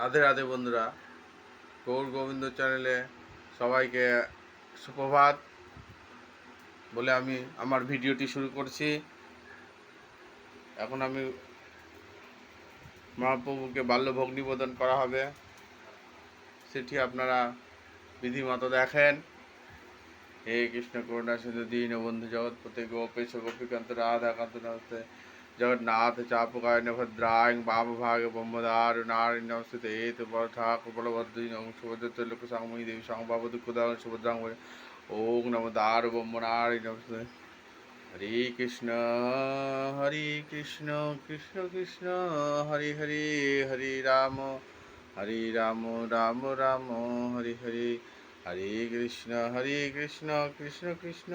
রাধে রাধে বন্ধুরা। গৌর গোবিন্দ চ্যানেলে সবাইকে সুপ্রভাত বলে আমি আমার ভিডিওটি শুরু করছি। এখন আমি মহাপ্রভুকে বাল্যভোগ নিবেদন করা হবে। সেটি আপনারা বিধিমতো দেখেন। হে কৃষ্ণ করুণা সিন্ধু দীন বন্ধু জগৎপতি গোপেশ গোপীকান্ত রাধাকান্ত নমস্তে। জগন্নাথ চাপকায় ভদ্রায় বাম ভাগে ব্রহ্মদার নারী নমস্তে এত ঠাকুর বলভদ্রী নম সুভদ্র লোক সাংময়ী দেবী সংবাব দুঃখদান সুভদ্রাং ওম নম দার ব্রহ্ম নারী নমস্তে হরে কৃষ্ণ হরে কৃষ্ণ কৃষ্ণ কৃষ্ণ, হরে হরে হরে রাম হরে রাম রাম রাম, হরে হরে। হরে কৃষ্ণ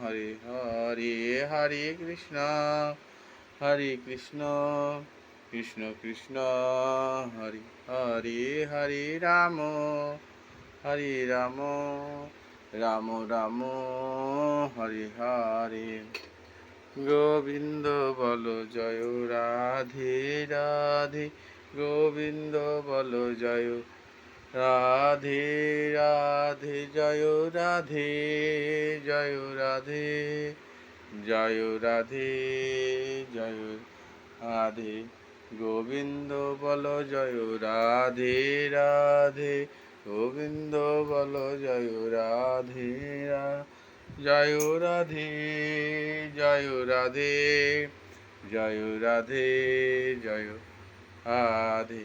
হরে হরে হরে কৃষ্ণ হরে কৃষ্ণ কৃষ্ণ কৃষ্ণ, হরে হরে হরে রাম হরে রাম রাম রাম, হরে হরে। গোবিন্দ বল জয় রাধে রাধে, গোবিন্দ বল জয় রাধে রাধে, জয় রাধে জয় রাধে জয় রাধে জয় রাধে। গোবিন্দ বল, জয় রাধে রাধে। গোবিন্দ বল, জয় রাধে জয় রাধে জয় রাধে জয় রাধে জয় রাধে।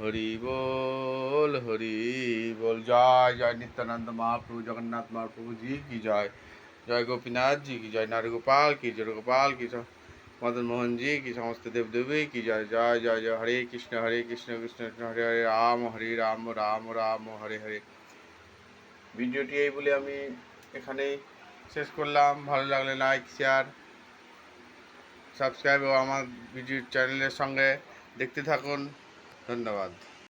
হরি বল হরি বল। জয় জয় নিত্যানন্দ মহাপ্রভু, জগন্নাথ মহাপ্রভু জি কি জয়। জয় গোপীনাথ জি কি জয়। নারগোপাল কি জয়, গোপাল কি মদন মোহন জি কি, সমস্ত দেবদেবী কি জয়। জয় জয় জয়। হরে কৃষ্ণ হরে কৃষ্ণ কৃষ্ণ কৃষ্ণ, হরে হরে রাম হরে রাম রাম রাম, হরে হরে। ভিডিওটি এই বলে আমি এখানেই শেষ করলাম। ভালো লাগলে লাইক শেয়ার সাবস্ক্রাইব ও আমার ভিডিও চ্যানেলের সঙ্গে দেখতে থাকুন। ধন্যবাদ।